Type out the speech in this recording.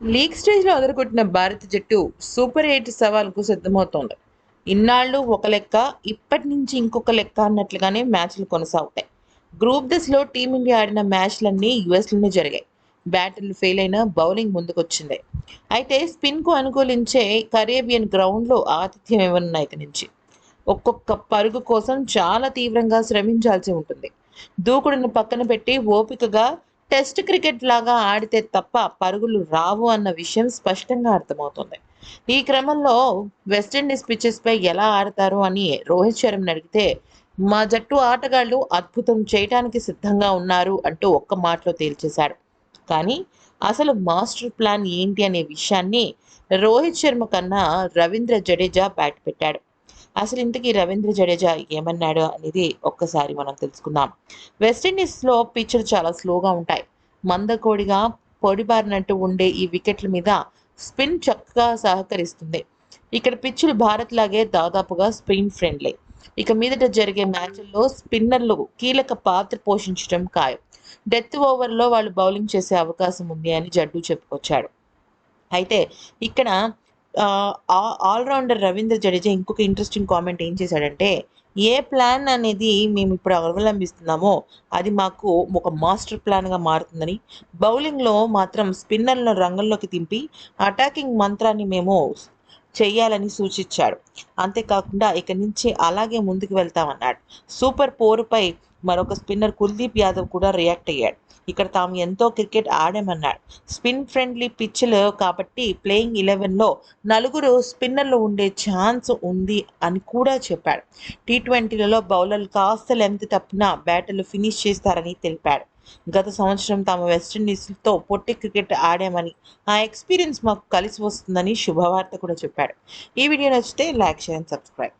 League స్టేజ్లో అదరగొట్టిన భారత జట్టు సూపర్ ఎయిట్ సవాల్కు సిద్ధమవుతోంది. ఇన్నాళ్ళు ఒక లెక్క ఇప్పటి నుంచి ఇంకొక లెక్క అన్నట్లుగానే మ్యాచ్లు కొనసాగుతాయి. గ్రూప్ దశలో టీమిండియా ఆడిన మ్యాచ్లన్నీ యుఎస్లోనే జరిగాయి. బ్యాటర్లు ఫెయిల్ అయినా బౌలింగ్ ముందుకొచ్చింది. అయితే స్పిన్కు అనుకూలించే కరేబియన్ గ్రౌండ్లో ఆతిథ్యం ఇవ్వనున్న ఇక నుంచి? ఒక్కొక్క పరుగు కోసం చాలా తీవ్రంగా శ్రమించాల్సి ఉంటుంది. దూకుడును పక్కన పెట్టి ఓపికగా టెస్ట్ క్రికెట్ లాగా ఆడితే తప్ప పరుగులు రావు అన్న విషయం స్పష్టంగా అర్థమవుతుంది. ఈ క్రమంలో వెస్టిండీస్ పిచ్చెస్ పై ఎలా ఆడతారు అని రోహిత్ శర్మని అడిగితే మా జట్టు ఆటగాళ్ళు అద్భుతం చేయటానికి సిద్ధంగా ఉన్నారు అంటూ ఒక్క మాటలో తేల్చేశాడు. కానీ అసలు మాస్టర్ ప్లాన్ ఏంటి అనే విషయాన్ని రోహిత్ శర్మ కన్నా రవీంద్ర జడేజా బ్యాట్ పెట్టాడు. అసలు ఇంతకీ రవీంద్ర జడేజా ఏమన్నాడు అనేది ఒక్కసారి మనం తెలుసుకుందాం. వెస్టిండీస్లో పిచ్లు చాలా స్లోగా ఉంటాయి. మందకోడిగా పొడిబారినట్టు ఉండే ఈ వికెట్ల మీద స్పిన్ చక్కగా సహకరిస్తుంది. ఇక్కడ పిచ్చులు భారత్ లాగే దాదాపుగా స్పిన్ ఫ్రెండ్లీ ఇక మీదట జరిగే మ్యాచ్ల్లో స్పిన్నర్లు కీలక పాత్ర పోషించడం ఖాయం. డెత్ ఓవర్లో వాళ్ళు బౌలింగ్ చేసే అవకాశం ఉంది అని జడ్డు చెప్పుకొచ్చాడు. అయితే ఇక్కడ ఆల్రౌండర్ రవీంద్ర జడేజా ఇంకొక ఇంట్రెస్టింగ్ కామెంట్ ఏం చేశాడంటే ఏ ప్లాన్ అనేది మేము ఇప్పుడు అవలంబిస్తున్నామో అది మాకు ఒక మాస్టర్ ప్లాన్గా మారుతుందని బౌలింగ్లో మాత్రం స్పిన్నర్లను రంగంలోకి దింపి అటాకింగ్ మంత్రాన్ని మేము చేయాలని సూచించాడు. అంతేకాకుండా ఇక నుంచి అలాగే ముందుకు వెళ్తామన్నాడు. సూపర్ పోరుపై మరొక స్పిన్నర్ కుల్దీప్ యాదవ్ కూడా రియాక్ట్ అయ్యాడు. ఇక్కడ తాము ఎంతో క్రికెట్ ఆడామన్నాడు. స్పిన్ ఫ్రెండ్లీ పిచ్లు కాబట్టి ప్లేయింగ్ ఇలెవెన్లో నలుగురు స్పిన్నర్లు ఉండే ఛాన్స్ ఉంది అని కూడా చెప్పాడు. టీ ట్వంటీలలో బౌలర్లు కాస్త లెంత్ తప్పినా బ్యాటర్లు ఫినిష్ చేస్తారని తెలిపాడు. గత సంవత్సరం తాము వెస్టిండీస్తో పొట్టి క్రికెట్ ఆడామని ఆ ఎక్స్పీరియన్స్ మాకు కలిసి వస్తుందని శుభవార్త కూడా చెప్పాడు. ఈ వీడియో నచ్చితే లైక్ షేర్ అండ్ సబ్స్క్రైబ్.